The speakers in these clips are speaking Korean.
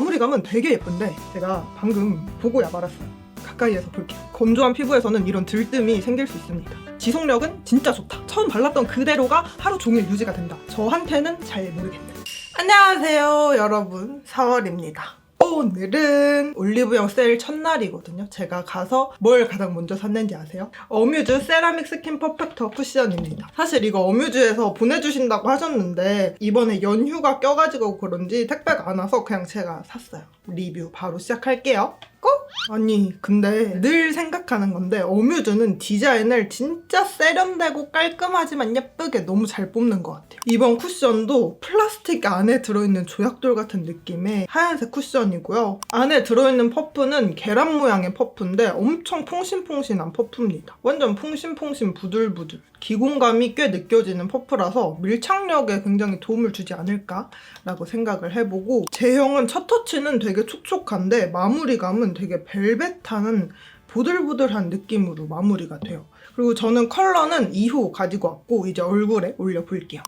마무리감은 되게 예쁜데 제가 방금 보고야 말았어요. 가까이에서 볼게요. 건조한 피부에서는 이런 들뜸이 생길 수 있습니다. 지속력은 진짜 좋다. 처음 발랐던 그대로가 하루 종일 유지가 된다. 저한테는 잘 모르겠네. 안녕하세요, 여러분. 4월입니다. 오늘은 올리브영 세일 첫날이거든요. 제가 가서 뭘 가장 먼저 샀는지 아세요? 어뮤즈 세라믹 스킨 퍼펙터 쿠션입니다. 사실 이거 어뮤즈에서 보내주신다고 하셨는데 이번에 연휴가 껴가지고 그런지 택배가 안 와서 그냥 제가 샀어요. 리뷰 바로 시작할게요. 고! 아니 근데 늘 생각하는 건데 어뮤즈는 디자인을 진짜 세련되고 깔끔하지만 예쁘게 너무 잘 뽑는 것 같아요. 이번 쿠션도 플라스틱 안에 들어있는 조약돌 같은 느낌의 하얀색 쿠션이고요. 안에 들어있는 퍼프는 계란 모양의 퍼프인데 엄청 퐁신퐁신한 퍼프입니다. 완전 퐁신퐁신 부들부들. 기공감이 꽤 느껴지는 퍼프라서 밀착력에 굉장히 도움을 주지 않을까라고 생각을 해보고 제형은 첫 터치는 되게 촉촉한데 마무리감은 되게 벨벳한 보들보들한 느낌으로 마무리가 돼요. 그리고 저는 컬러는 2호 가지고 왔고 이제 얼굴에 올려볼게요.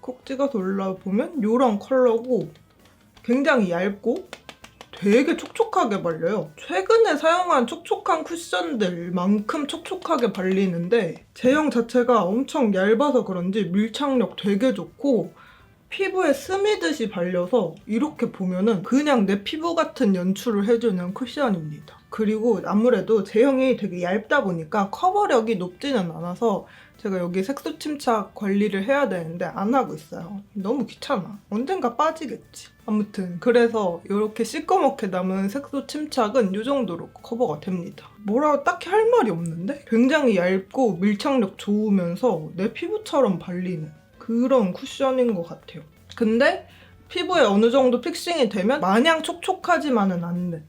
콕 찍어서 올라보면 이런 컬러고 굉장히 얇고 되게 촉촉하게 발려요. 최근에 사용한 촉촉한 쿠션들만큼 촉촉하게 발리는데 제형 자체가 엄청 얇아서 그런지 밀착력 되게 좋고 피부에 스미듯이 발려서 이렇게 보면은 그냥 내 피부 같은 연출을 해주는 쿠션입니다. 그리고 아무래도 제형이 되게 얇다 보니까 커버력이 높지는 않아서 제가 여기 색소 침착 관리를 해야 되는데 안 하고 있어요. 너무 귀찮아. 언젠가 빠지겠지. 아무튼 그래서 이렇게 시꺼멓게 남은 색소 침착은 이 정도로 커버가 됩니다. 뭐라 딱히 할 말이 없는데? 굉장히 얇고 밀착력 좋으면서 내 피부처럼 발리는 그런 쿠션인 것 같아요. 근데 피부에 어느 정도 픽싱이 되면 마냥 촉촉하지만은 않는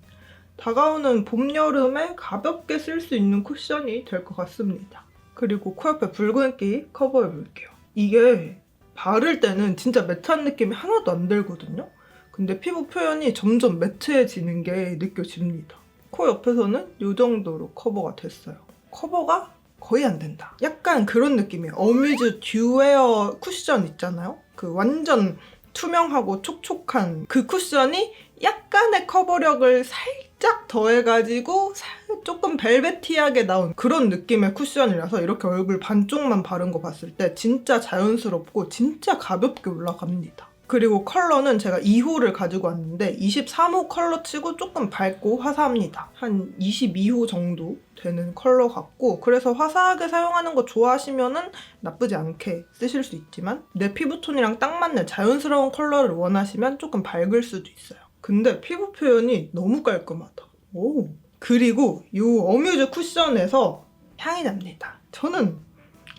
다가오는 봄, 여름에 가볍게 쓸 수 있는 쿠션이 될 것 같습니다. 그리고 코옆에 붉은기 커버해 볼게요. 이게 바를 때는 진짜 매트한 느낌이 하나도 안 들거든요. 근데 피부 표현이 점점 매트해지는 게 느껴집니다. 코 옆에서는 이 정도로 커버가 됐어요. 커버가 거의 안 된다. 약간 그런 느낌이에요. 어뮤즈 듀웨어 쿠션 있잖아요. 그 완전 투명하고 촉촉한 그 쿠션이 약간의 커버력을 살짝 더해가지고 살- 조금 벨베티하게 나온 그런 느낌의 쿠션이라서 이렇게 얼굴 반쪽만 바른 거 봤을 때 진짜 자연스럽고 진짜 가볍게 올라갑니다. 그리고 컬러는 제가 2호를 가지고 왔는데 23호 컬러 치고 조금 밝고 화사합니다. 한 22호 정도 되는 컬러 같고 그래서 화사하게 사용하는 거 좋아하시면은 나쁘지 않게 쓰실 수 있지만 내 피부톤이랑 딱 맞는 자연스러운 컬러를 원하시면 조금 밝을 수도 있어요. 근데 피부 표현이 너무 깔끔하다. 오. 그리고 이 어뮤즈 쿠션에서 향이 납니다. 저는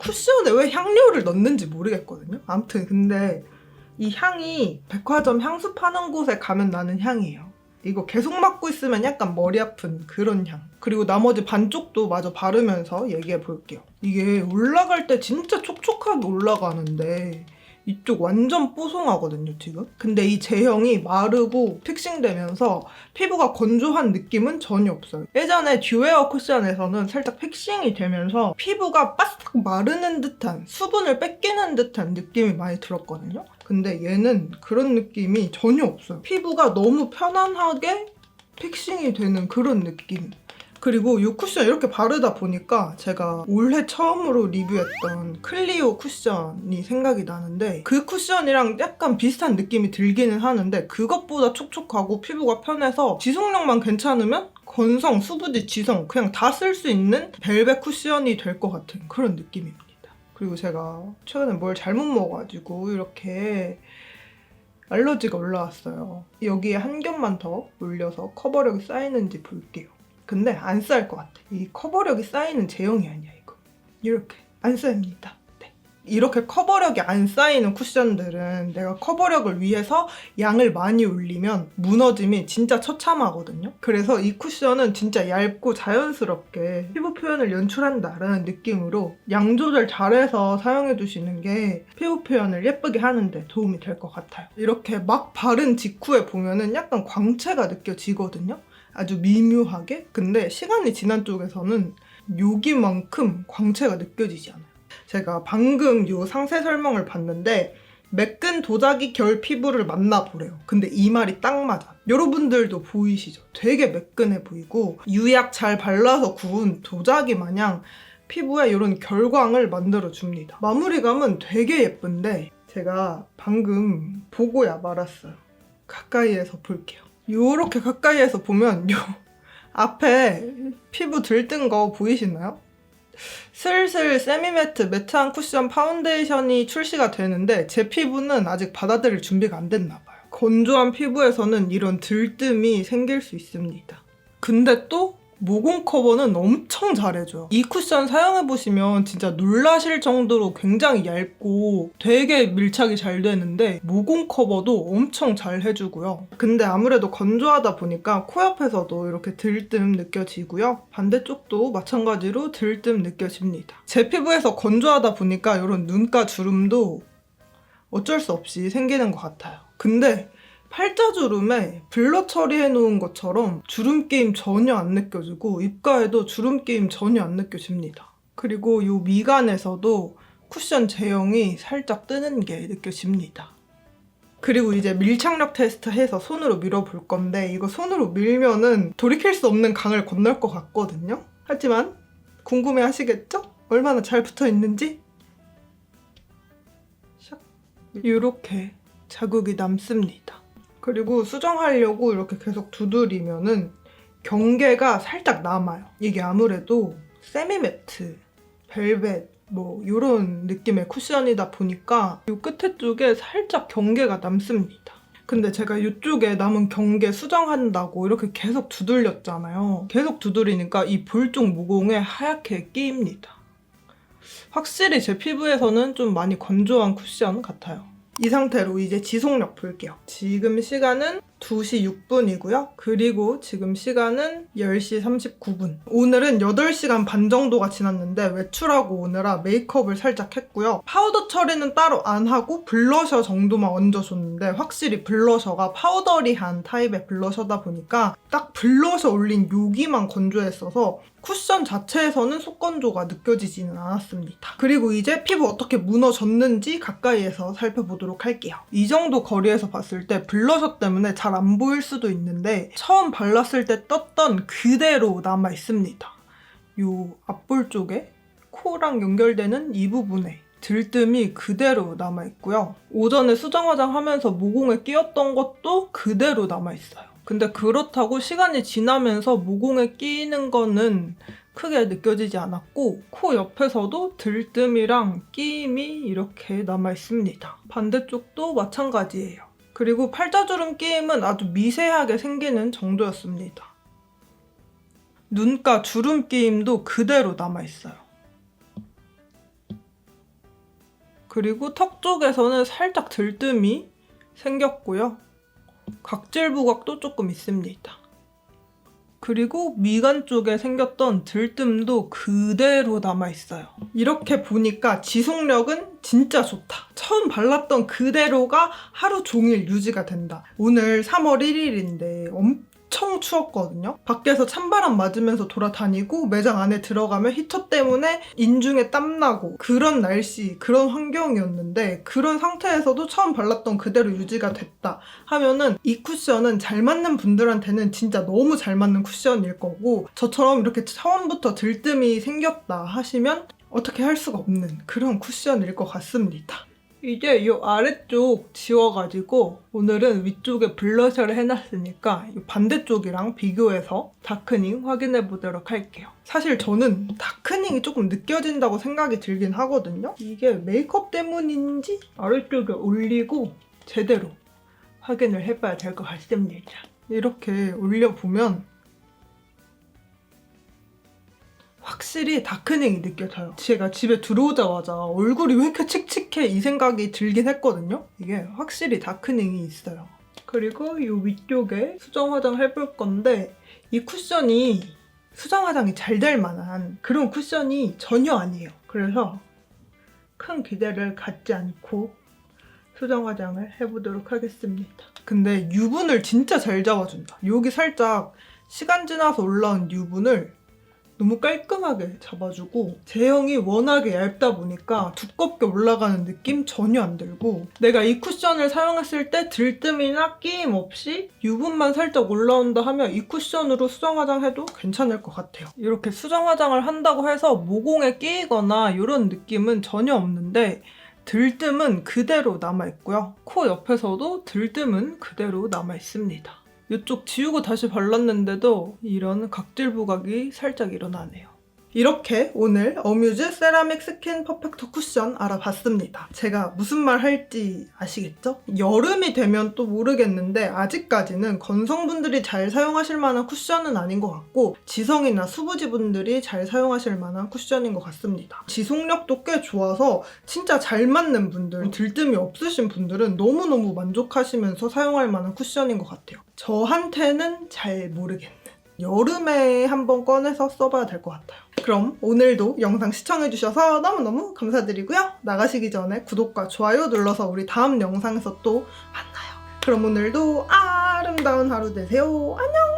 쿠션에 왜 향료를 넣는지 모르겠거든요. 아무튼 근데 이 향이 백화점 향수 파는 곳에 가면 나는 향이에요. 이거 계속 맡고 있으면 약간 머리 아픈 그런 향. 그리고 나머지 반쪽도 마저 바르면서 얘기해 볼게요. 이게 올라갈 때 진짜 촉촉하게 올라가는데 이쪽 완전 뽀송하거든요, 지금. 근데 이 제형이 마르고 픽싱되면서 피부가 건조한 느낌은 전혀 없어요. 예전에 듀웨어 쿠션에서는 살짝 픽싱이 되면서 피부가 바싹 마르는 듯한 수분을 뺏기는 듯한 느낌이 많이 들었거든요. 근데 얘는 그런 느낌이 전혀 없어요. 피부가 너무 편안하게 픽싱이 되는 그런 느낌. 그리고 이 쿠션 이렇게 바르다 보니까 제가 올해 처음으로 리뷰했던 클리오 쿠션이 생각이 나는데 그 쿠션이랑 약간 비슷한 느낌이 들기는 하는데 그것보다 촉촉하고 피부가 편해서 지속력만 괜찮으면 건성, 수부지, 지성 그냥 다 쓸 수 있는 벨벳 쿠션이 될 것 같은 그런 느낌입니다. 그리고 제가 최근에 뭘 잘못 먹어가지고 이렇게 알러지가 올라왔어요. 여기에 한 겹만 더 올려서 커버력이 쌓이는지 볼게요. 근데 안 쌓일 것 같아. 이 커버력이 쌓이는 제형이 아니야 이거. 이렇게 안 쌓입니다. 네. 이렇게 커버력이 안 쌓이는 쿠션들은 내가 커버력을 위해서 양을 많이 올리면 무너짐이 진짜 처참하거든요. 그래서 이 쿠션은 진짜 얇고 자연스럽게 피부 표현을 연출한다라는 느낌으로 양 조절 잘해서 사용해 주시는 게 피부 표현을 예쁘게 하는데 도움이 될 것 같아요. 이렇게 막 바른 직후에 보면은 약간 광채가 느껴지거든요. 아주 미묘하게. 근데 시간이 지난 쪽에서는 여기만큼 광채가 느껴지지 않아요. 제가 방금 이 상세 설명을 봤는데 매끈 도자기 결 피부를 만나보래요. 근데 이 말이 딱 맞아. 여러분들도 보이시죠? 되게 매끈해 보이고 유약 잘 발라서 구운 도자기 마냥 피부에 이런 결광을 만들어 줍니다. 마무리감은 되게 예쁜데 제가 방금 보고야 말았어요. 가까이에서 볼게요. 요렇게 가까이에서 보면 요 앞에 피부 들뜬 거 보이시나요? 슬슬 세미매트 매트한 쿠션 파운데이션이 출시가 되는데 제 피부는 아직 받아들일 준비가 안 됐나 봐요. 건조한 피부에서는 이런 들뜸이 생길 수 있습니다. 근데 또 모공 커버는 엄청 잘해줘요. 이 쿠션 사용해보시면 진짜 놀라실 정도로 굉장히 얇고 되게 밀착이 잘 되는데 모공 커버도 엄청 잘 해주고요. 근데 아무래도 건조하다 보니까 코 옆에서도 이렇게 들뜸 느껴지고요. 반대쪽도 마찬가지로 들뜸 느껴집니다. 제 피부에서 건조하다 보니까 이런 눈가 주름도 어쩔 수 없이 생기는 것 같아요. 근데 팔자주름에 블러 처리해 놓은 것처럼 주름 게임 전혀 안 느껴지고 입가에도 주름 게임 전혀 안 느껴집니다. 그리고 이 미간에서도 쿠션 제형이 살짝 뜨는 게 느껴집니다. 그리고 이제 밀착력 테스트 해서 손으로 밀어볼 건데 이거 손으로 밀면은 돌이킬 수 없는 강을 건널 것 같거든요. 하지만 궁금해 하시겠죠? 얼마나 잘 붙어 있는지? 샥. 이렇게 자국이 남습니다. 그리고 수정하려고 이렇게 계속 두드리면은 경계가 살짝 남아요. 이게 아무래도 세미 매트, 벨벳 뭐 이런 느낌의 쿠션이다 보니까 이 끝에 쪽에 살짝 경계가 남습니다. 근데 제가 이쪽에 남은 경계 수정한다고 이렇게 계속 두들렸잖아요. 계속 두드리니까 이 볼쪽 모공에 하얗게 끼입니다. 확실히 제 피부에서는 좀 많이 건조한 쿠션 같아요. 이 상태로 이제 지속력 볼게요. 지금 시간은 2시 6분이고요. 그리고 지금 시간은 10시 39분. 오늘은 8시간 반 정도가 지났는데 외출하고 오느라 메이크업을 살짝 했고요. 파우더 처리는 따로 안 하고 블러셔 정도만 얹어줬는데 확실히 블러셔가 파우더리한 타입의 블러셔다 보니까 딱 블러셔 올린 여기만 건조했어서 쿠션 자체에서는 속건조가 느껴지지는 않았습니다. 그리고 이제 피부 어떻게 무너졌는지 가까이에서 살펴보도록 할게요. 이 정도 거리에서 봤을 때 블러셔 때문에 잘안 보일 수도 있는데 처음 발랐을 때 떴던 그대로 남아 있습니다. 요 앞볼 쪽에 코랑 연결되는 이 부분에 들뜸이 그대로 남아 있고요. 오전에 수정 화장 하면서 모공에 끼었던 것도 그대로 남아 있어요. 근데 그렇다고 시간이 지나면서 모공에 끼는 거는 크게 느껴지지 않았고 코 옆에서도 들뜸이랑 끼임이 이렇게 남아 있습니다. 반대쪽도 마찬가지예요. 그리고 팔자주름 끼임은 아주 미세하게 생기는 정도였습니다. 눈가 주름 끼임도 그대로 남아 있어요. 그리고 턱 쪽에서는 살짝 들뜸이 생겼고요. 각질 부각도 조금 있습니다. 그리고 미간 쪽에 생겼던 들뜸도 그대로 남아있어요. 이렇게 보니까 지속력은 진짜 좋다. 처음 발랐던 그대로가 하루 종일 유지가 된다. 오늘 3월 1일인데 엄 청 추웠거든요. 밖에서 찬바람 맞으면서 돌아다니고 매장 안에 들어가면 히터 때문에 인중에 땀나고 그런 날씨, 그런 환경이었는데 그런 상태에서도 처음 발랐던 그대로 유지가 됐다 하면은 이 쿠션은 잘 맞는 분들한테는 진짜 너무 잘 맞는 쿠션일 거고 저처럼 이렇게 처음부터 들뜸이 생겼다 하시면 어떻게 할 수가 없는 그런 쿠션일 것 같습니다. 이제 이 아래쪽 지워가지고 오늘은 위쪽에 블러셔를 해놨으니까 이 반대쪽이랑 비교해서 다크닝 확인해 보도록 할게요. 사실 저는 다크닝이 조금 느껴진다고 생각이 들긴 하거든요. 이게 메이크업 때문인지 아래쪽에 올리고 제대로 확인을 해봐야 될 것 같습니다. 이렇게 올려보면 확실히 다크닝이 느껴져요. 제가 집에 들어오자마자 얼굴이 왜 이렇게 칙칙해 이 생각이 들긴 했거든요. 이게 확실히 다크닝이 있어요. 그리고 이 위쪽에 수정 화장 해볼 건데 이 쿠션이 수정 화장이 잘 될 만한 그런 쿠션이 전혀 아니에요. 그래서 큰 기대를 갖지 않고 수정 화장을 해보도록 하겠습니다. 근데 유분을 진짜 잘 잡아준다. 여기 살짝 시간 지나서 올라온 유분을 너무 깔끔하게 잡아주고 제형이 워낙에 얇다 보니까 두껍게 올라가는 느낌 전혀 안 들고 내가 이 쿠션을 사용했을 때 들뜸이나 끼임 없이 유분만 살짝 올라온다 하면 이 쿠션으로 수정 화장해도 괜찮을 것 같아요. 이렇게 수정 화장을 한다고 해서 모공에 끼이거나 이런 느낌은 전혀 없는데 들뜸은 그대로 남아있고요. 코 옆에서도 들뜸은 그대로 남아있습니다. 이쪽 지우고 다시 발랐는데도 이런 각질 부각이 살짝 일어나네요. 이렇게 오늘 어뮤즈 세라믹 스킨 퍼펙트 쿠션 알아봤습니다. 제가 무슨 말 할지 아시겠죠? 여름이 되면 또 모르겠는데 아직까지는 건성분들이 잘 사용하실 만한 쿠션은 아닌 것 같고 지성이나 수부지 분들이 잘 사용하실 만한 쿠션인 것 같습니다. 지속력도 꽤 좋아서 진짜 잘 맞는 분들, 들뜸이 없으신 분들은 너무너무 만족하시면서 사용할 만한 쿠션인 것 같아요. 저한테는 잘 모르겠네. 여름에 한번 꺼내서 써봐야 될 것 같아요. 그럼 오늘도 영상 시청해주셔서 너무너무 감사드리고요. 나가시기 전에 구독과 좋아요 눌러서 우리 다음 영상에서 또 만나요. 그럼 오늘도 아름다운 하루 되세요. 안녕!